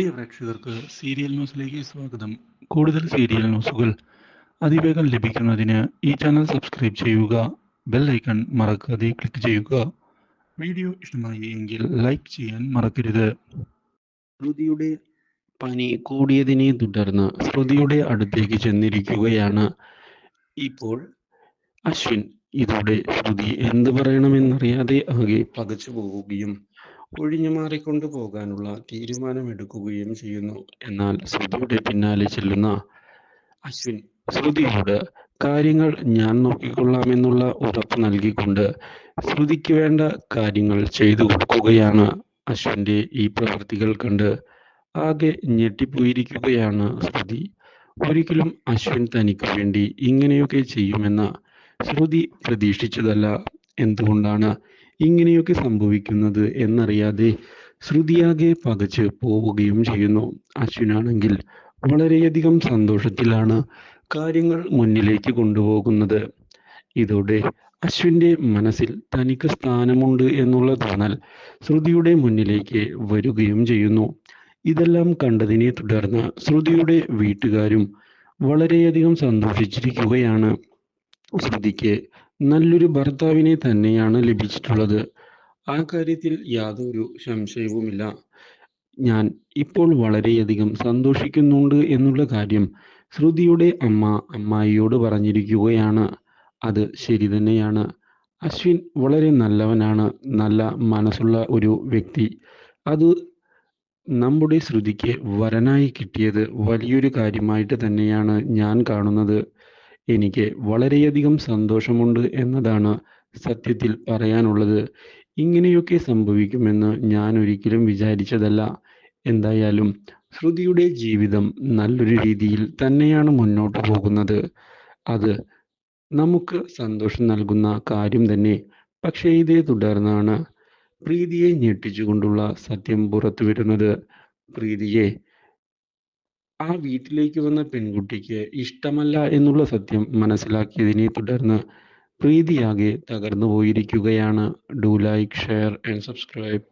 പ്രിയ പ്രേക്ഷകർക്ക് സീരിയൽ ന്യൂസിലേക്ക് സ്വാഗതം. കൂടുതൽ സീരിയൽ ന്യൂസുകൾ അതിവേഗം ലഭിക്കുന്നതിന് ഈ ചാനൽ സബ്സ്ക്രൈബ് ചെയ്യുക ബെൽ ഐക്കൺ മറക്കാതെ ക്ലിക്ക് ചെയ്യുക. വീഡിയോ ഇഷ്ടമായി എങ്കിൽ ലൈക്ക് ചെയ്യാൻ മറക്കരുത്. ശ്രുതിയുടെ പനി കൂടിയതിനെ തുടർന്ന് ശ്രുതിയുടെ അടുത്തേക്ക് ചെന്നിരിക്കുകയാണ് ഇപ്പോൾ അശ്വിൻ. ഇതോടെ ശ്രുതി എന്ത് പറയണമെന്നറിയാതെ ആകെ പകച്ചു പോവുകയും ഒഴിഞ്ഞു മാറിക്കൊണ്ടു പോകാനുള്ള തീരുമാനമെടുക്കുകയും ചെയ്യുന്നു. എന്നാൽ ശ്രുതിയുടെ പിന്നാലെ ചെല്ലുന്ന അശ്വിൻ ശ്രുതിയോട് കാര്യങ്ങൾ ഞാൻ നോക്കിക്കൊള്ളാമെന്നുള്ള ഉറപ്പ് നൽകിക്കൊണ്ട് ശ്രുതിക്ക് വേണ്ട കാര്യങ്ങൾ ചെയ്തു കൊടുക്കുകയാണ്. അശ്വിന്റെ ഈ പ്രവൃത്തികൾ കണ്ട് ആകെ ഞെട്ടിപ്പോയിരിക്കുകയാണ് ശ്രുതി. ഒരിക്കലും അശ്വിൻ തനിക്ക് വേണ്ടി ഇങ്ങനെയൊക്കെ ചെയ്യുമെന്ന് ശ്രുതി പ്രതീക്ഷിച്ചതല്ല. എന്തുകൊണ്ടാണ് ഇങ്ങനെയൊക്കെ സംഭവിക്കുന്നത് എന്നറിയാതെ ശ്രുതിയാകെ പകച്ച് പോവുകയും ചെയ്യുന്നു. അശ്വിനാണെങ്കിൽ വളരെയധികം സന്തോഷത്തിലാണ് കാര്യങ്ങൾ മുന്നിലേക്ക് കൊണ്ടുപോകുന്നത്. ഇതോടെ അശ്വിന്റെ മനസ്സിൽ തനിക്ക് സ്ഥാനമുണ്ട് എന്നുള്ള തോന്നൽ ശ്രുതിയുടെ മുന്നിലേക്ക് വരികയും ചെയ്യുന്നു. ഇതെല്ലാം കണ്ടതിനെ തുടർന്ന് ശ്രുതിയുടെ വീട്ടുകാരും വളരെയധികം സന്തോഷിച്ചിരിക്കുകയാണ്. ശ്രുതിക്ക് നല്ലൊരു ഭർത്താവിനെ തന്നെയാണ് ലഭിച്ചിട്ടുള്ളത്. ആ കാര്യത്തിൽ യാതൊരു സംശയവുമില്ല. ഞാൻ ഇപ്പോൾ വളരെയധികം സന്തോഷിക്കുന്നുണ്ട് എന്നുള്ള കാര്യം ശ്രുതിയുടെ അമ്മ അമ്മായിയോട് പറഞ്ഞിരിക്കുകയാണ്. അത് ശരി തന്നെയാണ്. അശ്വിൻ വളരെ നല്ലവനാണ്. നല്ല മനസ്സുള്ള ഒരു വ്യക്തി. അത് നമ്മുടെ ശ്രുതിക്ക് വരനായി കിട്ടിയത് വലിയൊരു കാര്യമായിട്ട് തന്നെയാണ് ഞാൻ കാണുന്നത്. എനിക്ക് വളരെയധികം സന്തോഷമുണ്ട് എന്നതാണ് സത്യത്തിൽ പറയാനുള്ളത്. ഇങ്ങനെയൊക്കെ സംഭവിക്കുമെന്ന് ഞാൻ ഒരിക്കലും വിചാരിച്ചതല്ല. എന്തായാലും ശ്രുതിയുടെ ജീവിതം നല്ലൊരു രീതിയിൽ തന്നെയാണ് മുന്നോട്ട് പോകുന്നത്. അത് നമുക്ക് സന്തോഷം നൽകുന്ന കാര്യം തന്നെ. പക്ഷേ ഇതേ തുടർന്നാണ് പ്രീതിയെ ഞെട്ടിച്ചുകൊണ്ടുള്ള സത്യം പുറത്തു വരുന്നത് പ്രീതിയെ ആ വീട്ടിലേക്ക് വന്ന പെൺകുട്ടിക്ക് ഇഷ്ടമല്ല എന്നുള്ള സത്യം മനസ്സിലാക്കിയതിനെ തുടർന്ന് പ്രീതിയാകെ തകർന്നു പോയിരിക്കുകയാണ് do like share and subscribe.